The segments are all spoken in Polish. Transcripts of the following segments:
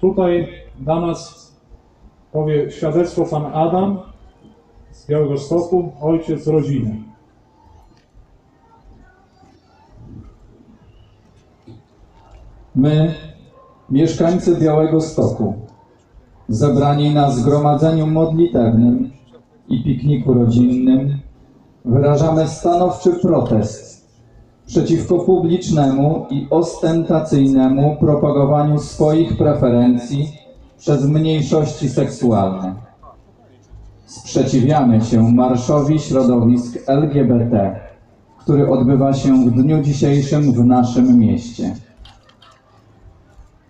Tutaj dla nas powie świadectwo pan Adam z Białego Stoku, ojciec rodziny. My, mieszkańcy Białego Stoku, zebrani na zgromadzeniu modlitewnym i pikniku rodzinnym, wyrażamy stanowczy protest przeciwko publicznemu i ostentacyjnemu propagowaniu swoich preferencji przez mniejszości seksualne. Sprzeciwiamy się marszowi środowisk LGBT, który odbywa się w dniu dzisiejszym w naszym mieście.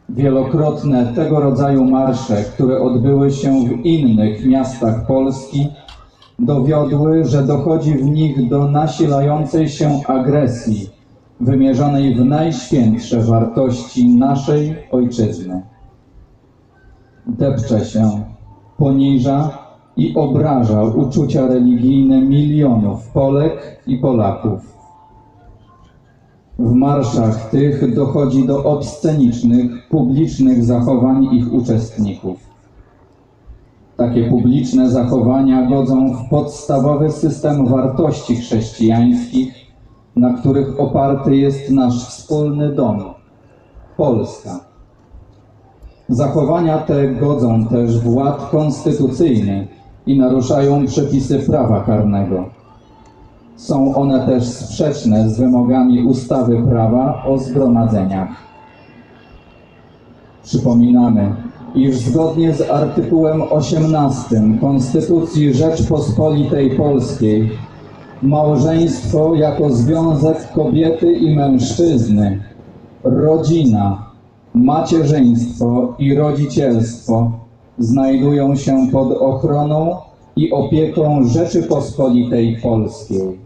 Wielokrotne tego rodzaju marsze, które odbyły się w innych miastach Polski, dowiodły, że dochodzi w nich do nasilającej się agresji wymierzonej w najświętsze wartości naszej ojczyzny. Depcze się, poniża i obraża uczucia religijne milionów Polek i Polaków. W marszach tych dochodzi do obscenicznych, publicznych zachowań ich uczestników. Takie publiczne zachowania godzą w podstawowy system wartości chrześcijańskich, na których oparty jest nasz wspólny dom Polska. Zachowania te godzą też w ład konstytucyjny i naruszają przepisy prawa karnego. Są one też sprzeczne z wymogami ustawy prawa o zgromadzeniach. Przypominamy, iż zgodnie z artykułem 18 Konstytucji Rzeczpospolitej Polskiej małżeństwo jako związek kobiety i mężczyzny, rodzina, macierzyństwo i rodzicielstwo znajdują się pod ochroną i opieką Rzeczypospolitej Polskiej.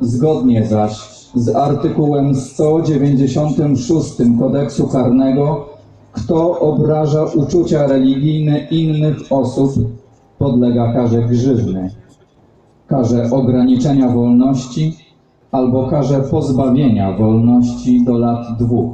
Zgodnie zaś z artykułem 196 Kodeksu Karnego, kto obraża uczucia religijne innych osób, podlega karze grzywny, karze ograniczenia wolności albo karze pozbawienia wolności do lat dwóch.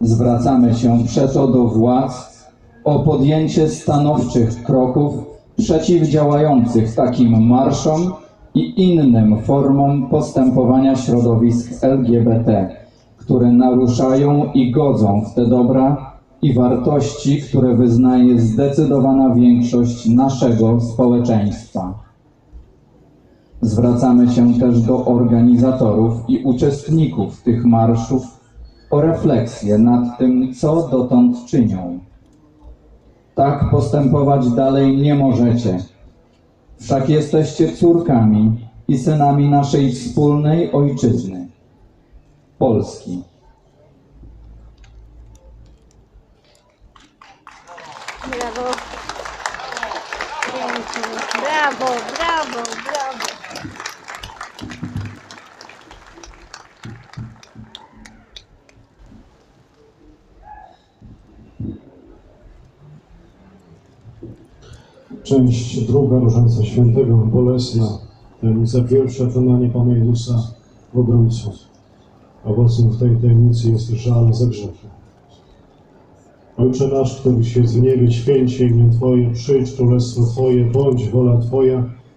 Zwracamy się przeto do władz o podjęcie stanowczych kroków przeciwdziałających takim marszom i innym formom postępowania środowisk LGBT, które naruszają i godzą w te dobra i wartości, które wyznaje zdecydowana większość naszego społeczeństwa. Zwracamy się też do organizatorów i uczestników tych marszów o refleksję nad tym, co dotąd czynią. Tak postępować dalej nie możecie. Wszak jesteście córkami i synami naszej wspólnej ojczyzny, Polski. Brawo. Pięknie. Brawo, brawo, brawo. Część druga Różańca Świętego Bolesna, tajemnica pierwsza tonanie Pana Jezusa w obrońcu. Owocem tej tajemnicy jest żal za grzechy. Ojcze nasz, któryś jest w niebie, święcie imię Twoje, przyjdź królestwo Twoje, bądź wola Twoja,